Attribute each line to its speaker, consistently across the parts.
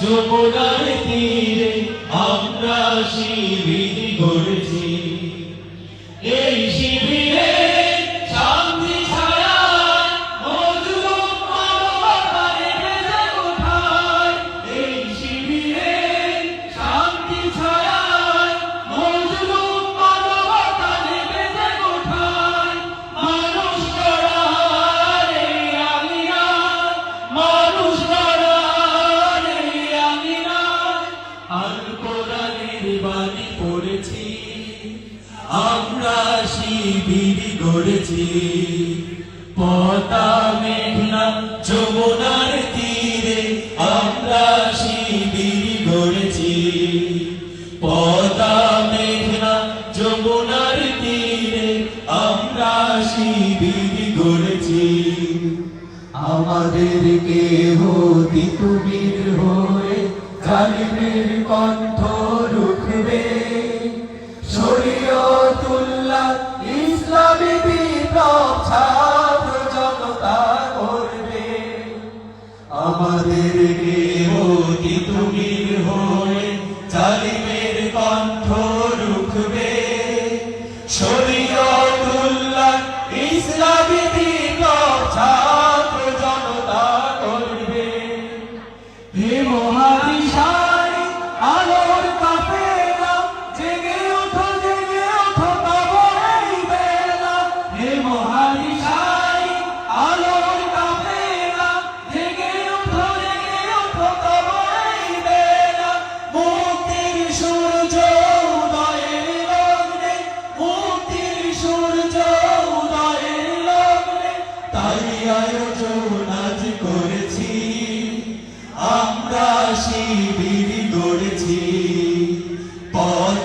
Speaker 1: যমুনার তীরে আমরা শিবির গড়েছি। পতা মেঘনা যমুনার তীরে আমরা শিবির গড়েছি। পতা মেঘনা যমুনার তীরে আমরা শিবির গড়েছি।
Speaker 2: আমাদের কেহ তিতুমির হয়ে জালিমের কণ্ঠ শরীয়তুল্লাহ ইসলামী বিপ্লব ছাত্র জনতা করবে।
Speaker 1: আমাদের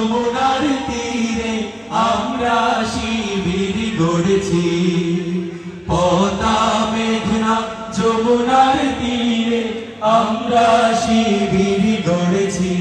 Speaker 1: যমুনার তীরে আমরা শিবির গড়েছি। পতা মেঘনা যমুনার তীরে আমরা শিবির গড়েছি।